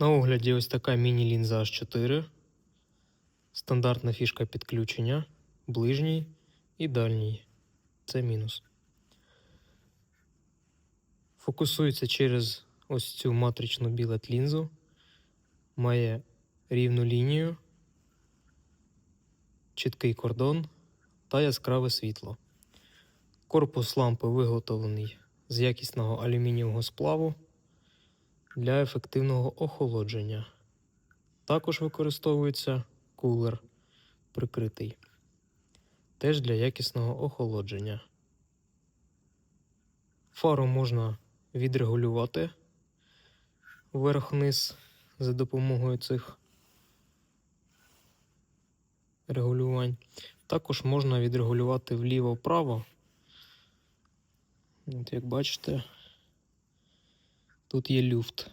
На огляді ось така міні-лінза H4. Стандартна фішка підключення, ближній і дальній. Це мінус. Фокусується через ось цю матричну білет лінзу. Має рівну лінію, чіткий кордон та яскраве світло. Корпус лампи виготовлений з якісного алюмінієвого сплаву для ефективного охолодження. Також використовується кулер прикритий. Теж для якісного охолодження. Фару можна відрегулювати вверх-вниз за допомогою цих регулювань. Також можна відрегулювати вліво-вправо. От як бачите, тут є люфт.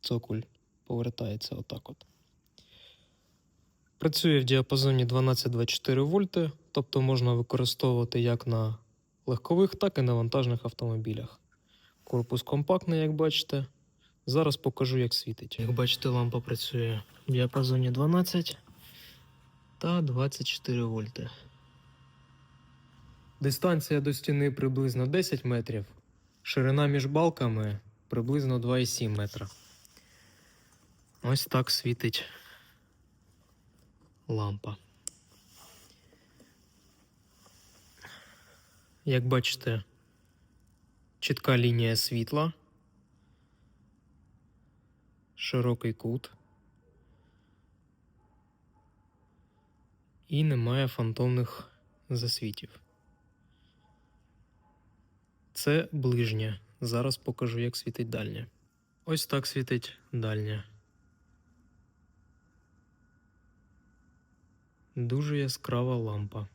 Цоколь повертається отак от. Працює в діапазоні 12-24 вольти, тобто можна використовувати як на легкових, так і на вантажних автомобілях. Корпус компактний, як бачите. Зараз покажу, як світить. Як бачите, лампа працює в діапазоні 12 та 24 вольти. Дистанція до стіни приблизно 10 метрів. Ширина між балками приблизно 2,7 метра. Ось так світить лампа. Як бачите, чітка лінія світла, широкий кут. І немає фантомних засвітів. Це ближнє. Зараз покажу, як світить дальнє. Ось так світить дальнє. Дуже яскрава лампа.